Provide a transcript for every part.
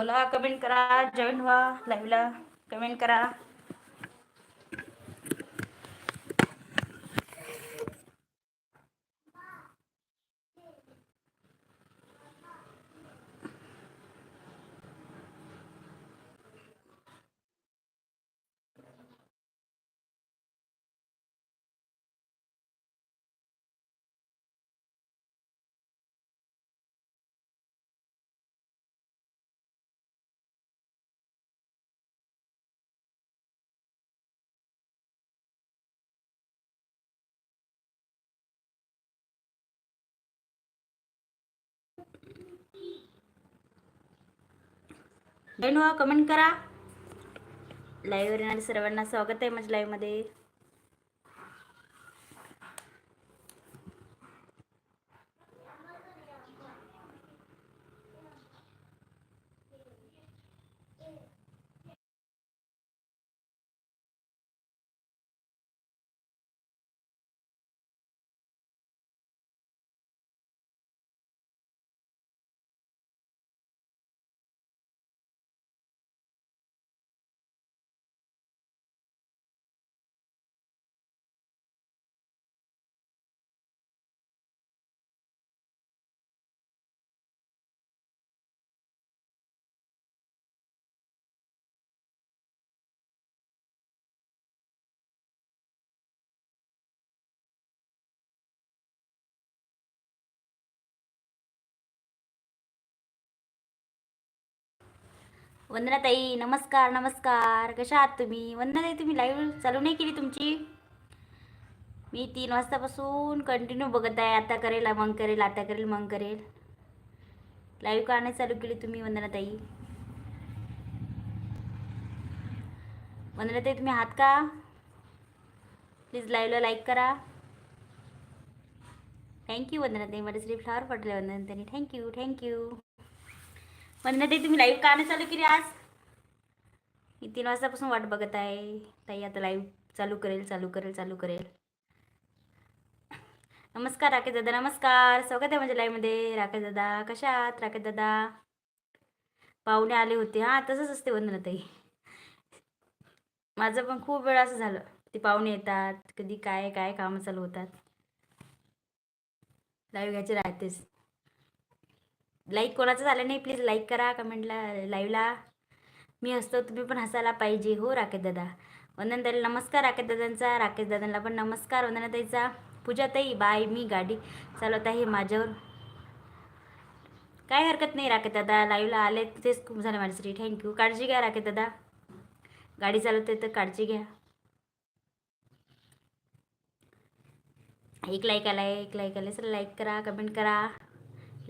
बोला कमेंट करा जॉईन व्हा लाईव्हला कमेंट करा. जॉईन व्हा कमेंट करा. लाईव्ह येणाऱ्या सर्वांना स्वागत आहे माझ्या लाईव्हमध्ये वंदनाताई नमस्कार नमस्कार. कशा आहात तुम्ही? वंदनाताई तुम्ही लाईव्ह चालू नाही केली तुमची? मी तीन वाजतापासून कंटिन्यू बघत आहे. आता करेल मग करेल आता करेल मग करेल. लाईव्ह का नाही चालू केली तुम्ही वंदनाताई? वंदनाताई तुम्ही आहात का? प्लीज लाईव्हला लाईक करा. Thank you Vandanatai. मला श्री flower Patle Vandanatai. Thank you thank you Vandanatai तुम्ही लाईव्ह का नाही चालू केली आज? मी तीन वाजतापासून वाट बघत आहे. ताई आता लाईव्ह चालू करेल चालू करेल चालू करेल. नमस्कार राकेश दादा नमस्कार. स्वागत आहे माझ्या लाईव्हमध्ये राकेश दादा कशा आहात? राकेश दादा. पाहुणे आले होते. हां तसंच असते वंदना ताई माझं पण खूप वेळ असं झालं. ते पाहुणे येतात. कधी काय काय कामं चालू होतात. लाईव्ह घ्यायचे राहतेच. लाईक कोणाचं झालं नाही प्लीज लाईक करा कमेंटला लाईव्हला मी हसतो तुम्ही पण हसायला पाहिजे. हो राकेश दादा. वंदनताईला नमस्कार राकेश दादांचा. राकेश दादांना पण नमस्कार वंदनाताईचा पूजाताई बाय मी गाडी चालवत आहे माझ्यावर. काय हरकत नाही राकेश दादा लाईव्हला आले तेच खूप झालं माझ्यासाठी. थँक्यू काळजी घ्या राकेश दादा. गाडी चालवते तर काळजी घ्या. एक लाईक आलाय एक लाईक आलाय. सर लाईक करा कमेंट करा.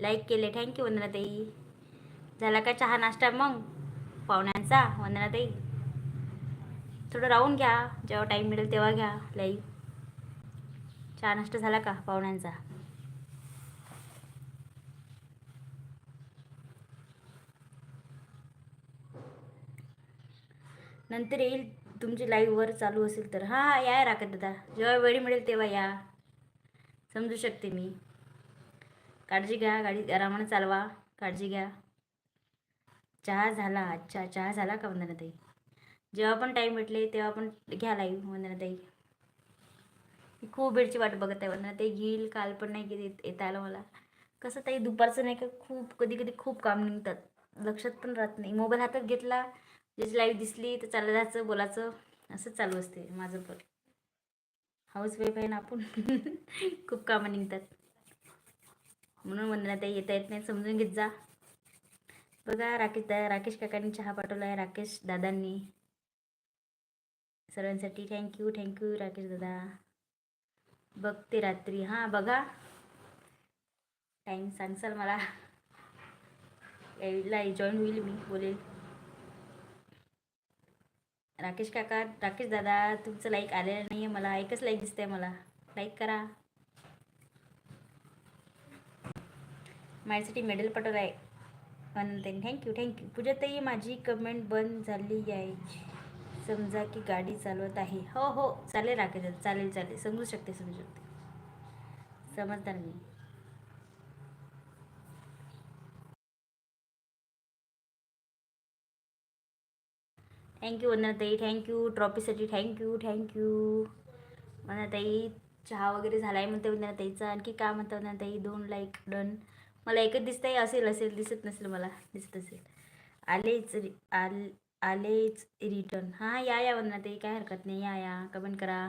लाईक केले. Thank you Vandanatai. झाला का चहा नाश्ता मग? पाहुण्यांचा वंदनाताई. थोडं राहून घ्या. जेव्हा टाईम मिळेल तेव्हा घ्या लाईव्ह चहा नाश्ता झाला का पाहुण्यांचा? नंतर येईल तुमची लाईव्हवर चालू असेल तर. हां हां या राखत दादा. जेव्हा वेळ मिळेल तेव्हा या. समजू शकते मी. काळजी घ्या गाडी आरामाने चालवा काळजी घ्या. चहा झाला अच्छा चहा झाला का वंदनाताई? जेव्हा पण टाईम भेटले तेव्हा पण घ्या लाईव्ह वंदनाताई. खूप वेळची वाट बघत आहे वंदनाताई घेईल काल पण नाही गेली येता आलं मला. कसं ताई दुपारचं नाही का खूप कधी कधी खूप काम निघतात. लक्षात पण राहत नाही. मोबाईल हातात घेतला ज्याची लाईव्ह दिसली तर चाललं जायचं बोलायचं असंच चालू असते माझं पण. हाऊस वाईफ आहे ना आपण खूप कामं निघतात. म्हणून वंदनाताई येता येत नाही समजून घेत जा. बघा राकेश दा राकेश काकांनी चहा पाठवला आहे राकेश दादांनी. सर्वांसाठी थँक्यू थँक्यू राकेश दादा. बघते रात्री. हां बघा. टाईम सांगसाल मला. यायला जॉईन होईल मी बोलेल. राकेश काका राकेश दादा तुमचं लाईक आलेलं नाही आहे मला. एकच लाईक दिसतंय मला. लाईक करा. माझ्यासाठी मेडल पाठवलं आहे. अनंताई थँक्यू थँक्यू पूजाताई माझी कमेंट बंद झाली आहे. समजा की गाडी चालवत आहे. हो हो चालेल राकेश चालेल चालेल. समजू शकते समजू शकते. समजदार मी. Thank you Vandanatai. Thank you ट्रॉफीसाठी thank you thank you Vandanatai चहा वगैरे झाला आहे म्हणते वंदनाताईचा. आणखी काय म्हणता वंदनाताई? दोन लाईक डन मला एकच दिसतंय असेल असेल दिसत नसेल मला दिसत असेल. आलेच रि आल आलेच रिटर्न हां या या वंदनाताई काय हरकत नाही या या कमेंट करा.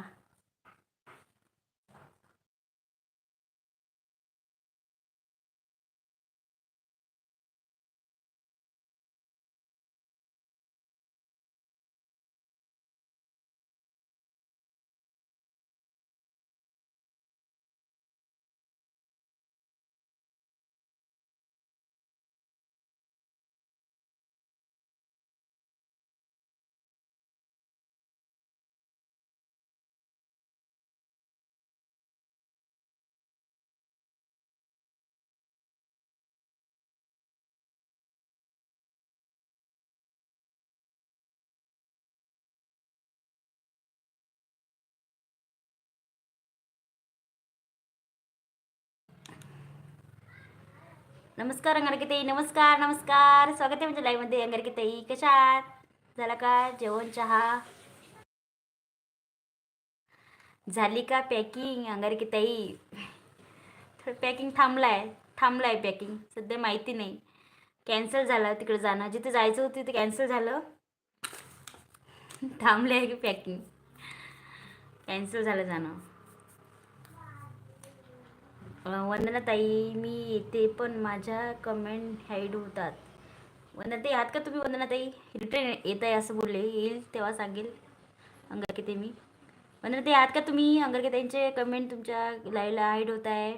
नमस्कार अंगारकीताई नमस्कार नमस्कार. स्वागत आहे म्हणजे लाईव्हमध्ये अंगारकीताई कशा झाला का जेवण चहा? झाली का पॅकिंग अंगारकीताई थोडं पॅकिंग थांबलाय. थांबलाय पॅकिंग सध्या माहिती नाही. कॅन्सल झालं तिकडे जाणं. जिथे जायचं होतं तिथे कॅन्सल झालं. थांबलं आहे की पॅकिंग कॅन्सल झालं जाणं. वंदनाताई मी येते पण माझ्या कमेंट हाईड होतात. वंदनाताई आहात का तुम्ही वंदनाताई? रिटर्न येत आहे असं बोलले. येईल तेव्हा सांगेल. अंगरकेते मी. वंदनाताई आहात का तुम्ही? अंगारकीताईंचे कमेंट तुमच्या लाईव्हला हाईड होत आहे.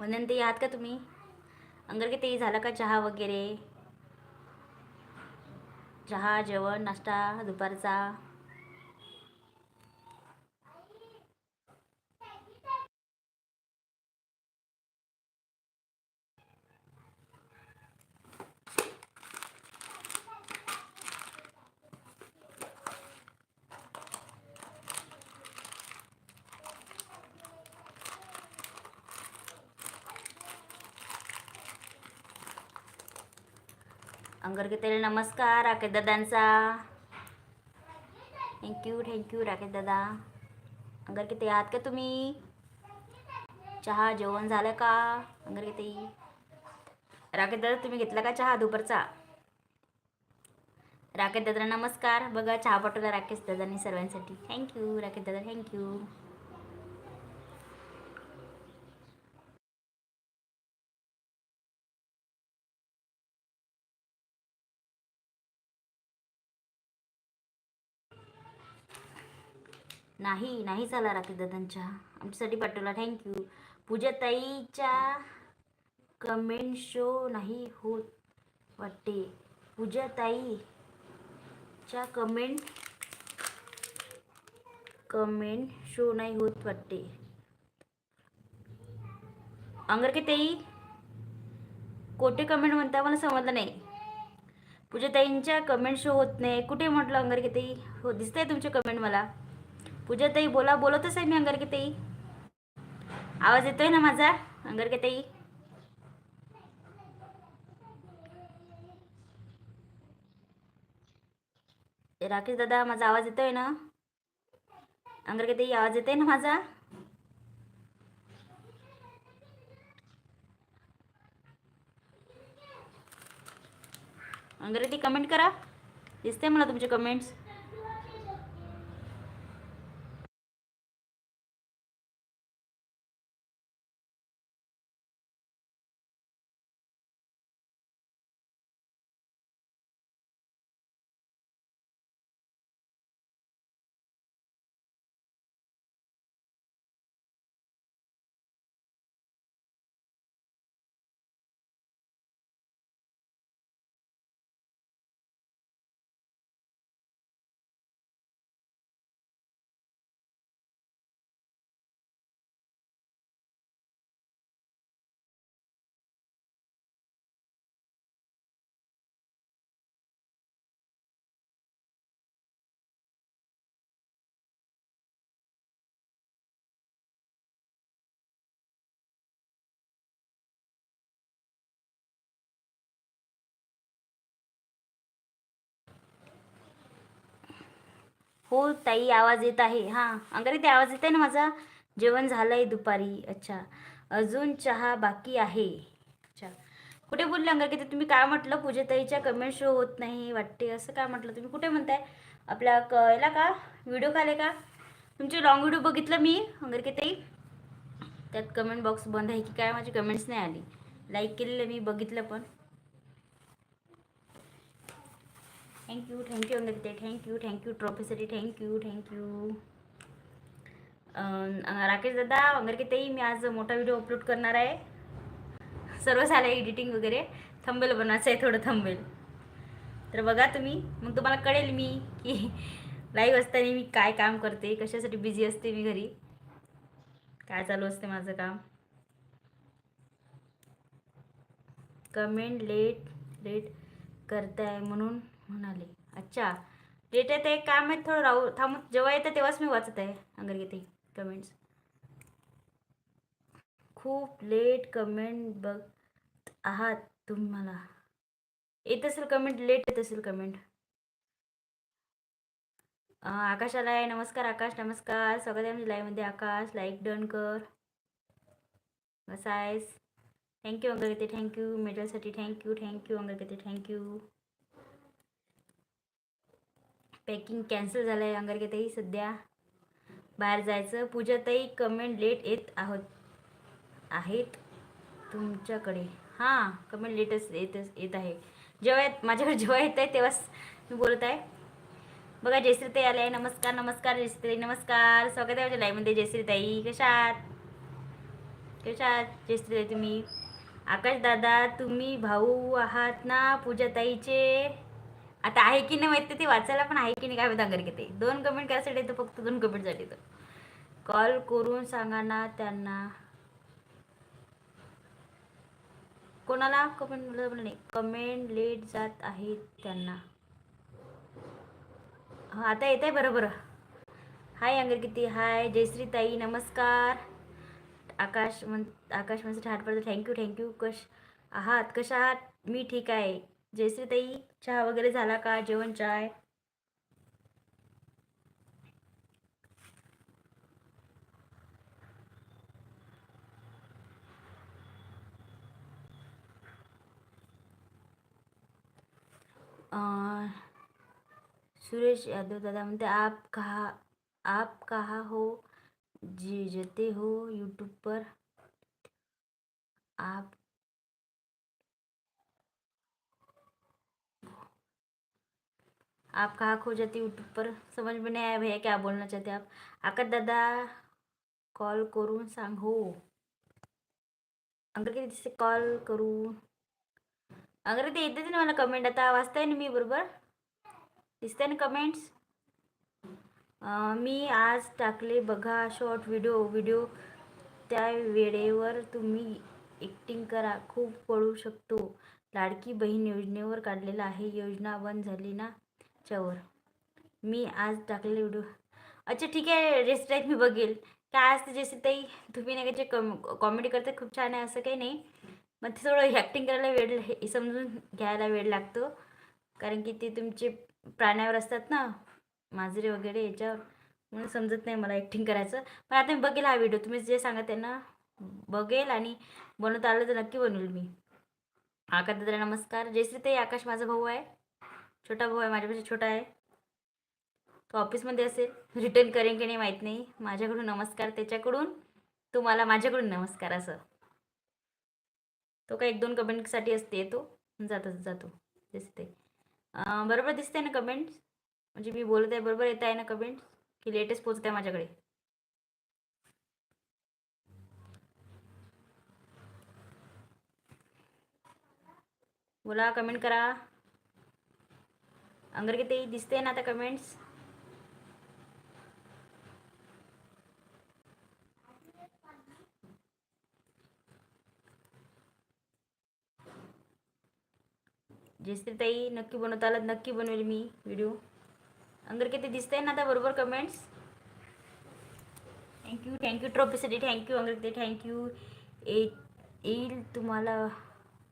वंदनताई आहात का तुम्ही? अंगरकेते झाला का चहा वगैरे? चहा जेवण नाश्ता दुपारचा? अंगरकीताईला नमस्कार Rakesh दादांचा. Thank you thank you Rakesh दादा. अंगरकीताई आहात का तुम्ही? चहा जेवण झालं का अंगरकीताई राकेश दादा तुम्ही घेतला का चहा दुपारचा? राकेश दादा नमस्कार. बघा चहा पाठवला राकेश दादांनी सर्वांसाठी. थँक्यू राकेश दादा थँक्यू नाही नाही झाला राखी दादांच्या आमच्यासाठी पाठवला. थँक्यू पूजाताईच्या कमेंट शो नाही होत वाटते. पूजाताईच्या कमेंट कमेंट शो नाही होत वाटते. अंगरके ताई कोठे कमेंट म्हणता मला समजलं नाही. पूजाताईंच्या कमेंट शो होत नाही. कुठे म्हटलं अंगरके ताई? हो दिसतंय तुमचे कमेंट मला. पूजाताई बोला बोलतच आहे मी अंगारकी ताई. आवाज येतोय ना माझा अंगारकी ताई? राकेश दादा माझा आवाज येतोय ना? अंगारकी ताई आवाज येतोय ना माझा? अंगारकी कमेंट करा. दिसते मला तुमचे कमेंट्स हो ताई आवाज येत आहे. हां अंगारे ते आवाज येत आहे ना माझा? जेवण झालं आहे दुपारी. अच्छा. अजून चहा बाकी आहे. अच्छा. कुठे बोलले अंगारे ते तुम्ही काय म्हटलं? पूजेताईच्या कमेंट शो होत नाही वाटते. असं काय म्हटलं? तुम्ही कुठे म्हणताय? आपल्या क याला का? व्हिडिओ काले का? तुमचे लॉंग व्हिडिओ बघितलं मी अंगार ताई. त्यात कमेंट बॉक्स बंद आहे की काय? माझी कमेंट्स नाही आली. लाईक केलेलं मी बघितलं पण. थँक्यू थँक्यू अंगते thank you thank you ट्रॉफीसाठी thank you thank you Rakesh dada घर की तेही मी आज मोठा व्हिडिओ अपलोड करणार आहे. सर्व झालं एडिटिंग वगैरे. थंबेल बनवायचं आहे थोडं थंबेल तर बघा तुम्ही मग तुम्हाला कळेल मी की लाईव्ह असताना मी काय काम करते कशासाठी बिझी असते मी घरी. काय चालू असते माझं काम? कमेंट लेट लेट करताय म्हणून. म्हणाले अच्छा लेट आहे ते काम आहे थोडं राहू थांबून जेव्हा येतं तेव्हाच मी वाचत आहे. अंगर घेते कमेंट्स खूप लेट कमेंट बघ आहात तुम्हाला. येत असेल कमेंट लेट येत असेल कमेंट आकाशाला आहे नमस्कार आकाश नमस्कार. स्वागत आहे लाईव्हमध्ये आकाश लाईक डन कर. कसा आहेस. थँक्यू अंगरगते थँक्यू मेडलसाठी थँक्यू थँक्यू अंगरगते थँक्यू पॅकिंग कॅन्सल झालं आहे अंगरगेताई सध्या बाहेर जायचं. पूजाताई कमेंट लेट येत आहोत आहेत तुमच्याकडे. हां कमेंट लेटच येतच येत आहे. जेव्हा माझ्याकडे जेव्हा येत आहे तेव्हाच मी बोलत आहे. बघा जयश्रीताई आले आहे. नमस्कार नमस्कार जयश्रीताई. नमस्कार. स्वागत आहे माझ्या लाईव्हमध्ये जयश्रीताई. कशात कशात जयश्रीताई तुम्ही? आकाश दादा तुम्ही भाऊ आहात ना पूजाताईचे? आता आहे की नाही माहिती ते वाचायला पण आहे की नाही काय दांगर घेते. दोन कमेंट करायसाठी तर फक्त दोन कमेंटसाठी तर कॉल करून सांगा ना त्यांना. कोणाला कमेंट नाही. कमेंट लेट जात आहेत त्यांना. आता येत आहे बरोबर. हाय अंगर किती? हाय जयश्री ताई नमस्कार. आकाश म्हण आकाश म्हणजे ठाट थँक्यू थँक्यू कश आहात? कशा आहात? मी ठीक आहे. जयश्री ताई चहा वगैरे झाला का? जेवण चाय? सुरेश यादव दादा म्हणते आप कहा आप कहा हो? जी जते हो यूट्यूब पर। आप आप कहाँ खो जाती यूट्यूब पर। समझ में नहीं आया भैया क्या बोलना चाहते आप? आकर दादा कॉल करून सांग। हो से किती दिसते कॉल करू अंग्रेजी ते येते ना मला कमेंट आता वाचताय ना मी बरोबर। दिसते ना कमेंट्स मी आज टाकले बघा शॉर्ट व्हिडिओ व्हिडिओ त्या वेळेवर तुम्ही ॲक्टिंग करा खूप पळू शकतो. लाडकी बहीण योजनेवर काढलेला आहे योजना बंद झाली ना? चौर मी आज टाकलेले व्हिडिओ अच्छा ठीक आहे रेस्ट मी बघेल. काय असते जसे ताई तुम्ही नाही जे कम कॉमेडी करते खूप छान आहे असं काही नाही. मग ते थोडं ॲक्टिंग करायला वेळ हे समजून घ्यायला वेळ लागतो. कारण की ते तुमचे प्राण्यावर असतात ना माजरे वगैरे याच्यावर. म्हणून समजत नाही मला ॲक्टिंग करायचं. पण आता मी बघेल हा व्हिडिओ तुम्ही जे सांगा त्यांना बघेल आणि बनवता आलं तर नक्की बनवेल मी. आकाश दादा नमस्कार. जयश्री ताई आकाश माझा भाऊ आहे. छोटा भाऊ आहे माझ्यापेक्षा छोटा आहे. तो ऑफिसमध्ये असेल. रिटर्न करेन की नाही माहीत नाही. माझ्याकडून नमस्कार त्याच्याकडून. तुम्हाला माझ्याकडून नमस्कार असं. तो काय एक दोन कमेंटसाठी असते तो जातच जातो. दिसते बरोबर दिसते ना कमेंट्स म्हणजे मी बोलत आहे बरोबर येत आहे ना कमेंट्स की लेटेस्ट पोचत आहे माझ्याकडे? बोला कमेंट करा. अंगर किती దిస్తే ना आता कमेंट्स ताई नक्की बनवता नक्की बनवेल मी व्हिडिओ अंगर ते दिसतंय ना आता बरोबर comments thank you thank you ट्रॉफीसाठी thank you अंगर किती थँक्यू येईल तुम्हाला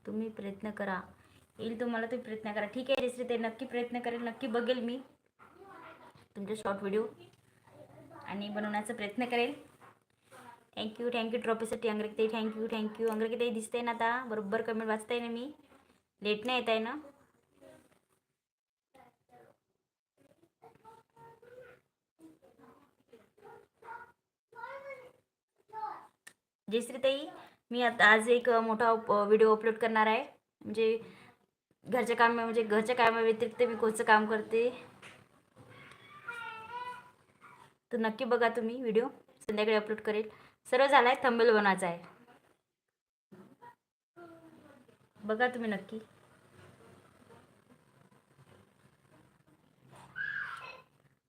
तुम्ही प्रयत्न करा. येईल तुम्हाला तुम्ही प्रयत्न करा. ठीक आहे रेसिपी ते नक्की प्रयत्न करेल नक्की बघेल मी तुमचे शॉर्ट व्हिडिओ आणि बनवण्याचा प्रयत्न करेल. थँक्यू थँक्यू ट्रॉफीसाठी अंग्रेकी थँक्यू थँक्यू अंग्रेकी दिसते ना आता? बरोबर कमेंट वाचताय ना मी? लेट नाही येत आहे ना? जयश्रीताई मी आता आज एक मोठा व्हिडिओ अपलोड करणार आहे. म्हणजे घरच्या काम म्हणजे घरच्या कामाव्यतिरिक्त मी कोणचं काम करते? तर नक्की बघा तुम्ही व्हिडिओ. संध्याकाळी अपलोड करेल. सर्व झाला आहे थंबेल बनवायचा आहे. बघा तुम्ही नक्की.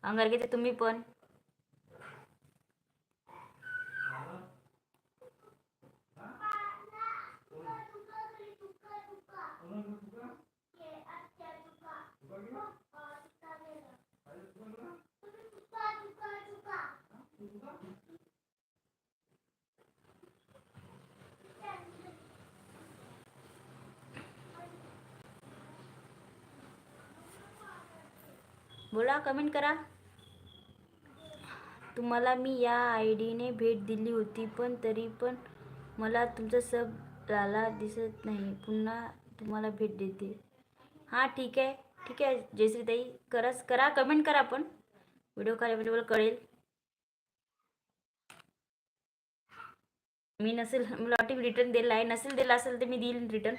अंगार घेते तुम्ही पण. बोला कमेंट करा. तुम्हाला मी या आय डीने भेट दिली होती पण तरी पण मला तुमचा सब लाला दिसत नाही. पुन्हा तुम्हाला भेट देते. हां ठीक आहे. ठीक आहे जयश्रीताई. कराच करा. कमेंट करा पण. व्हिडिओ काय अवेलेबल कळेल. मी नसेल मला वाटते रिटर्न दिला आहे. नसेल दिला असेल तर मी देईल रिटर्न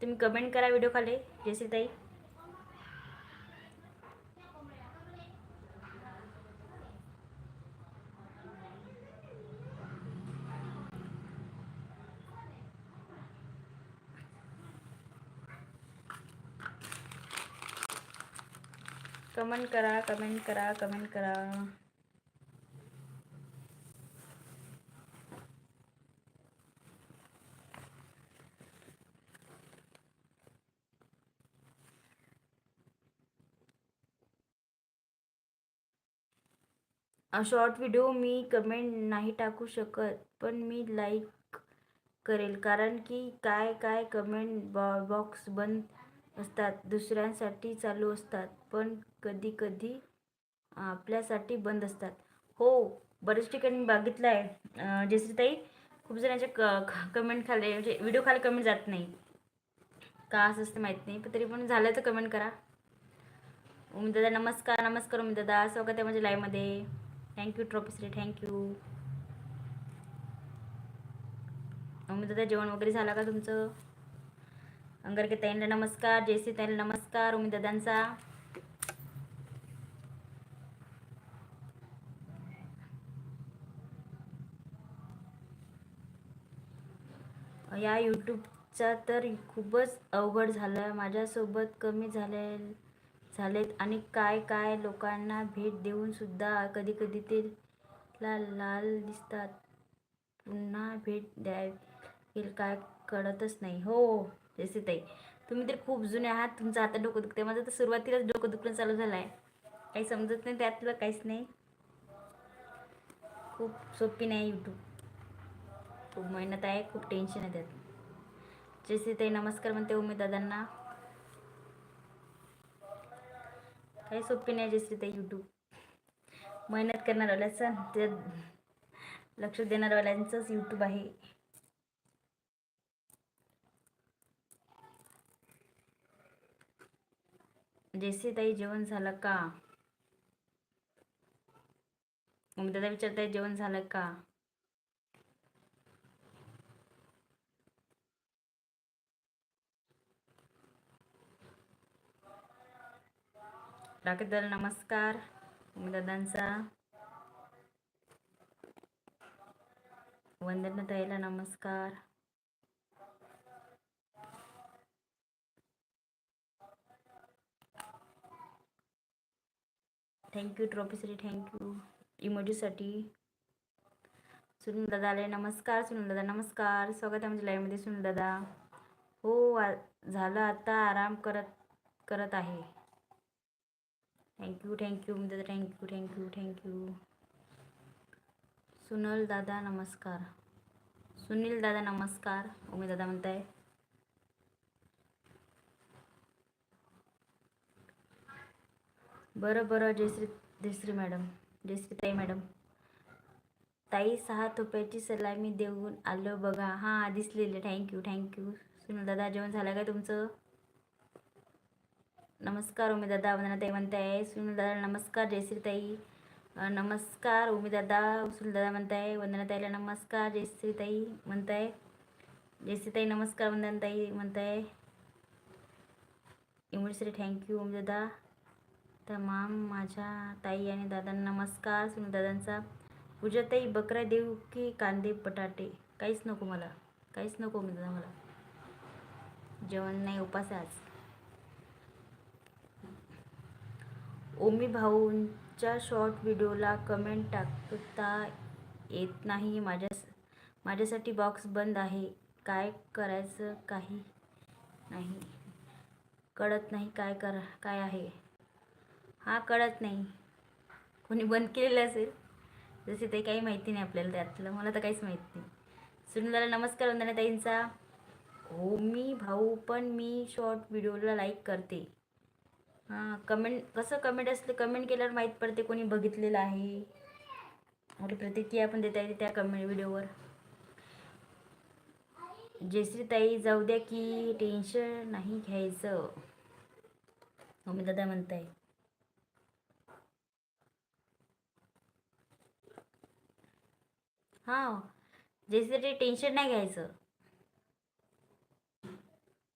तुम्ही कमेंट करा व्हिडिओ खाली जयश्रीताई. कमेंट करा कमेंट करा कमेंट करा। शॉर्ट व्हिडिओ मी कमेंट नाही टाकू शकत, पण मी करेल. कारण की काय काय कमेंट बॉ बॉक्स बंद असतात दुसऱ्यांसाठी चालू असतात पण कधी कधी आपल्यासाठी बंद असतात. हो बरेच ठिकाणी मी बघितलं आहे. जयश्रीताई खूप जणांचे क कमेंट खाली म्हणजे व्हिडिओ खाली कमेंट जात नाही. का असं असतं माहीत नाही पण तरी पण झालं तर कमेंट करा. उमेद दादा नमस्कार नमस्कार उमेद दादा. स्वागत आहे माझ्या लाईव्हमध्ये थँक्यू ट्रॉफीश्री थँक्यू उमेद दादा जेवण वगैरे झालं का तुमचं? अंगारके ताईंना नमस्कार जयश्री ताईंना नमस्कार उमेद दादांचा या यूट्यूबचा तर खूपच अवघड झालं माझ्यासोबत कमी झाले झालेत आणि काय काय लोकांना भेट देऊन सुद्धा कधी कधी ते ला लाल दिसतात. पुन्हा भेट द्याय काय कळतच नाही. हो. जसे ताई तुम्ही तर खूप जुने आहात तुमचं आता डोकं दुखते माझं तर सुरुवातीलाच डोकं दुखणं चालू झालं आहे काही समजत नाही त्यातलं काहीच नाही. खूप सोपी नाही यूट्यूब खूप मेहनत आहे खूप टेन्शन आहे त्यात. ताई नमस्कार म्हणते उमेद दादांना. काही सोपी नाही जसे ताई यूट्यूब मेहनत करणारवाल्याचं त्यात लक्ष देणारवाल्यांचंच यूट्यूब आहे. म्हणजे ताई जेवण झालं का? दादा विचारताय जेवण झालं का? राकेश दादा नमस्कार. दादांचा. वंदना ताईला नमस्कार. थँक्यू ट्रॉफीसाठी थँक्यू इमोजीसाठी सुनील दादा आले नमस्कार सुनील दादा नमस्कार. स्वागत आहे म्हणजे लाईव्हमध्ये सुनील दादा हो झालं आता आराम करत करत आहे. थँक्यू थँक्यू दादा thank you thank you thank you Sunil dada नमस्कार सुनील दादा नमस्कार. उमेद दादा म्हणताय. बरं बरं जयश्री जयश्री मॅडम जयश्री ताई मॅडम. ताई सहा थोप्याची सलामी देऊन आलो बघा. हां दिसलेले. थँक्यू थँक्यू सुनील दादा जेवण झालं काय तुमचं? नमस्कार उमेदादा वंदना ताई म्हणताय. सुनील दादा नमस्कार जयश्री ताई. नमस्कार उमेदादा सुनीलदादा सुनील दादा म्हणताय. वंदना ताईला नमस्कार जयश्री ताई म्हणताय. जयश्री ताई नमस्कार वंदना ताई म्हणताय. इमोशरी थँक्यू उमेदादा तमाम माझ्या ताई आणि दादांना नमस्कार. सुनील दादांचा पूजाताई बकरा देऊ की कांदे बटाटे काहीच नको मला. काहीच नको मी दादा मला जेवण नाही उपास आहे आज. ओमी भाऊंच्या शॉर्ट व्हिडिओला कमेंट टाकता येत नाही. माझ्या माझ्यासाठी बॉक्स बंद आहे. काय करायचं काही नाही. कळत नाही काय करा काय आहे. हा कळत नाही. कोणी बंद केलेलं असेल जसे ते काही माहिती नाही आपल्याला त्यातलं. मला तर काहीच माहीत नाही. सुनीलाला नमस्कार वंदना ताईंचा हो मी भाऊ पण मी शॉर्ट व्हिडिओला लाईक करते. हां कमेंट कसं कमेंट असलं कमेंट केल्यावर माहीत पडते कोणी बघितलेलं आहे. आपली प्रतिक्रिया पण देता येते त्या कमेंट व्हिडिओवर जयश्री ताई जाऊ द्या की टेन्शन नाही घ्यायचं. मम्मी दादा म्हणताय. हां. जयश्री ताई टेन्शन नाही घ्यायचं.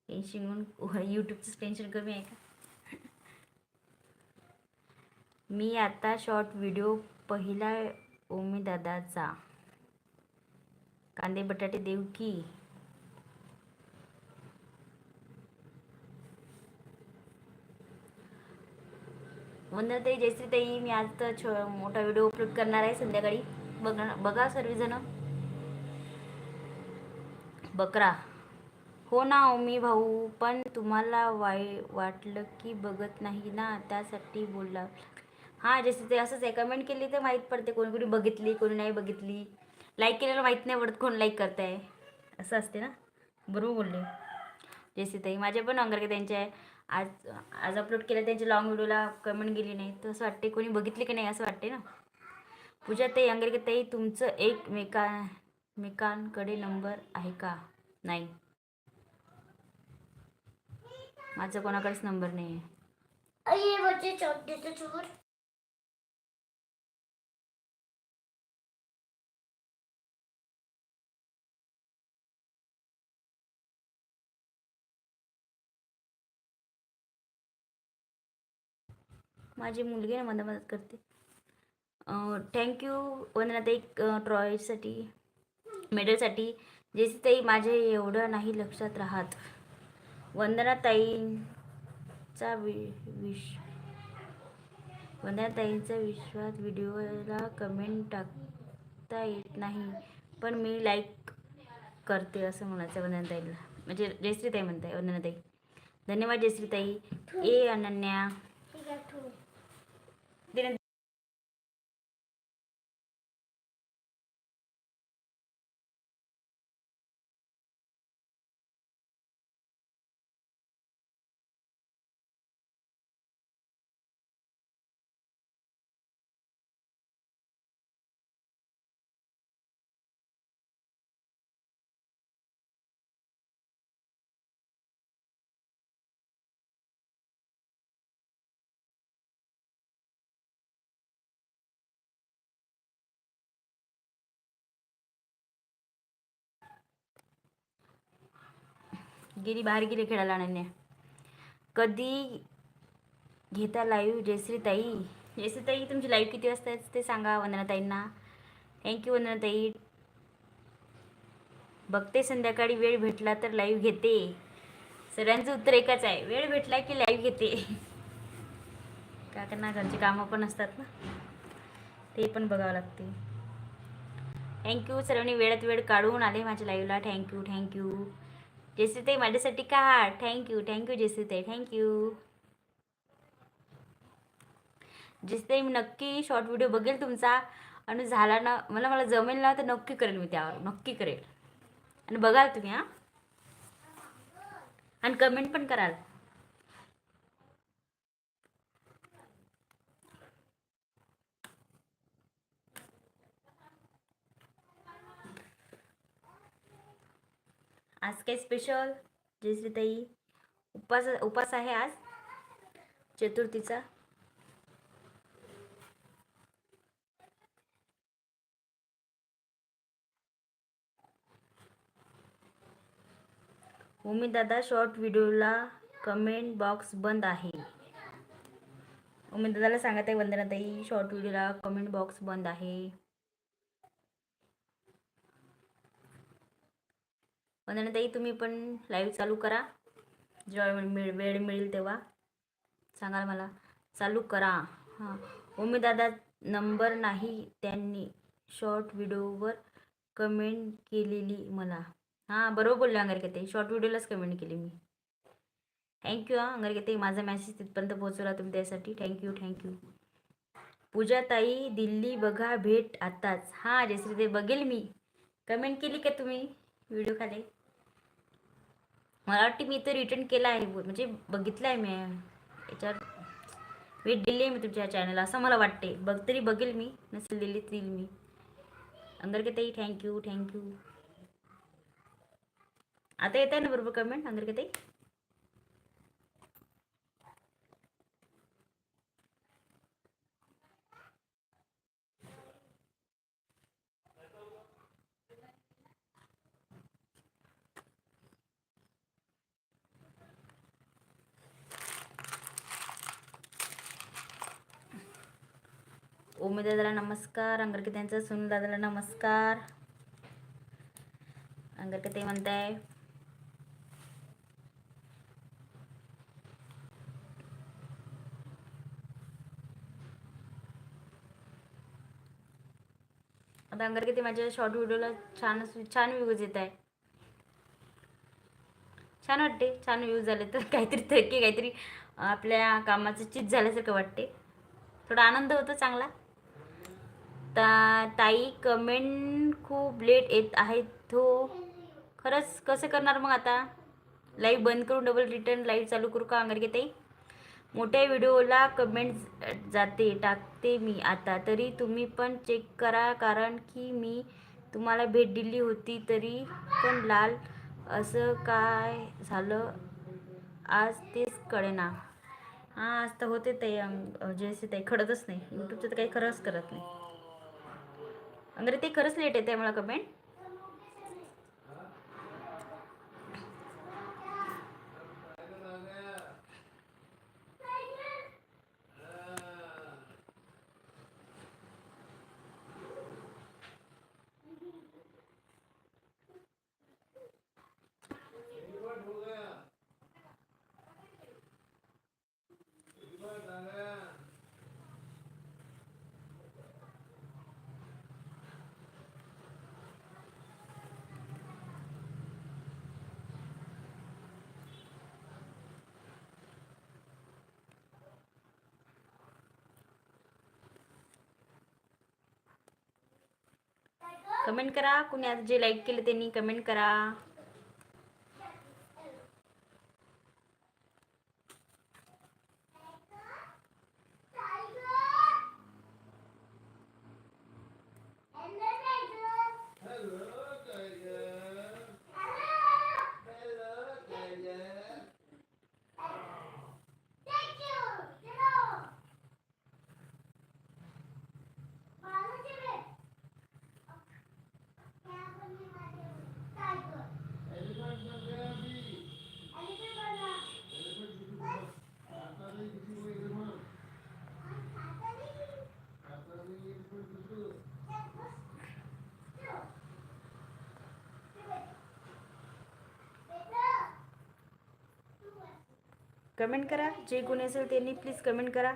टेन्शन म्हणून यूट्यूबचं टेन्शन कमी आहे का? मी आता शॉर्ट व्हिडिओ पहिला ओमी दादाचा कांदे बटाटे देऊ की? वंदनाताई जयश्रीताई मी आज तर छो मोठा व्हिडिओ अपलोड करणार आहे संध्याकाळी. बघा बघा सर्वजण. बकरा. हो ना ओमी भाऊ पण तुम्हाला वाई वाटलं की बघत नाही ना त्यासाठी बोलला. हां जसं ते असंच आहे कमेंट केली तर माहीत पडते कोणी कोणी बघितली कोणी नाही बघितली. लाईक केलेलं माहीत नाही पडत कोण लाईक करत आहे असं असते ना? बरोबर बोलले. जयश्री ताई माझे पण अंगारके त्यांचे आहे आज आज अपलोड केलं त्यांच्या लॉंग व्हिडिओला कमेंट गेली नाही तर असं वाटते कोणी बघितली की नाही असं वाटते ना? पूजा ताई अंगरके ताई तुमचं एकमेका मेकांकडे नंबर आहे का? नाही. माझा कोणाकडेच नंबर नाही आहे छोड़ माझी मुलगी ना मदत मदत करते. थँक्यू वंदनाताई ट्रॉयसाठी मेडलसाठी ताई माझे एवढं नाही लक्षात राहत. वंदनाताईंचा वि विश वंदनाताईंचा विश्वास व्हिडिओला कमेंट टाकता येत नाही पण मी लाईक करते असं म्हणायचं वंदनाताईला. म्हणजे जयश्रीताई म्हणताय वंदनाताई. धन्यवाद जयश्रीताई ए अनन्या. गेली बाहेर गेली खेळायला अनन्या. कधी घेता लाईव्ह जयश्रीताई? जयश्रीताई तुमची लाईव्ह किती वाजता ते सांगा वंदनाताईंना. थँक्यू वंदनाताई. बघते संध्याकाळी वेळ भेटला तर लाईव्ह घेते. सगळ्यांचं उत्तर एकच आहे वेळ भेटला की लाईव्ह घेते. का त्यांना घरचे कामं पण असतात ना. ते पण बघावं लागते. थँक्यू सर्वांनी वेळात वेळ काढून आले माझ्या लाईव्हला थँक्यू थँक्यू जयश्री ताई माझ्यासाठी का? Thank you thank you Jayashree thank you Jayashree tai मी नक्की शॉर्ट व्हिडिओ बघेल तुमचा. आणि झाला ना मला मला जमेल ना तर नक्की करेल मी त्यावर. नक्की करेल. आणि बघाल तुम्ही हां? आणि कमेंट पण कराल. आज काय स्पेशल जयश्रीताई उपास उपास आहे आज? चतुर्थीचा? उमी दादा शॉर्ट व्हिडिओला कमेंट बॉक्स बंद आहे. उमी दादाला सांगत आहे वंदनाताई शॉर्ट व्हिडिओला कमेंट बॉक्स बंद आहे. वंदनाताई तुम्ही पण लाईव्ह चालू करा. जेव्हा वेळ मिळ वेळ मिळेल तेव्हा सांगाल मला. चालू करा. हां. उमेदादा नंबर नाही त्यांनी शॉर्ट व्हिडिओवर कमेंट केलेली मला. हां बरोबर बोलले अंगारकेते शॉर्ट व्हिडिओलाच कमेंट केली मी. थँक्यू हां. अंगारकेते माझा मॅसेज तिथपर्यंत पोहोचवला तुम्ही त्यासाठी. थँक्यू थँक्यू पूजाताई दिल्ली बघा भेट आताच. हां जयश्री ते बघेल मी. कमेंट केली का तुम्ही? व्हिडिओ खाली? मला वाटते मी तर रिटर्न केला आहे म्हणजे बघितलं आहे मी. याच्यावर भेट दिली आहे मी तुमच्या चॅनलला असं मला वाटते बघ तरी बघेल मी. नसेल दिली तरी मी. अंगरकेताई थँक्यू थँक्यू आता येत आहे ना बरोबर कमेंट अंगरकेताई? दादाला नमस्कार अंगरके त्यांचा सुनील दादाला नमस्कार. अंगरके ते म्हणताय आता अंगरके ते माझ्या शॉर्ट व्हिडिओला छान छान व्ह्यूज येत आहे छान वाटते छान व्ह्यूज झाले तर काहीतरी थकी काहीतरी आपल्या कामाचं चीज झाल्यासारखं वाटते. थोडा आनंद होतो चांगला. ता ताई कमेंट खूप लेट येत आहेत हो. खरंच कसं करणार मग आता? लाईव्ह बंद करून डबल रिटर्न लाईव्ह चालू करू का अंगरगे ताई? मोठ्या व्हिडिओला कमेंट जाते टाकते मी आता. तरी तुम्ही पण चेक करा कारण की मी तुम्हाला भेट दिली होती तरी पण लाल असं काय झालं? आज तेच कळेना. हां आज तर होते ते जयसी ताई. खडतच नाही. यूट्यूबचं तर काही खरंच करत नाही. अंगरे ते खरंच लेट येते मला कमेंट कमेंट करा. कुणी आता जे लाईक केलं त्यांनी कमेंट करा. कमेंट करा. जे कोणी असेल त्यांनी प्लीज कमेंट करा.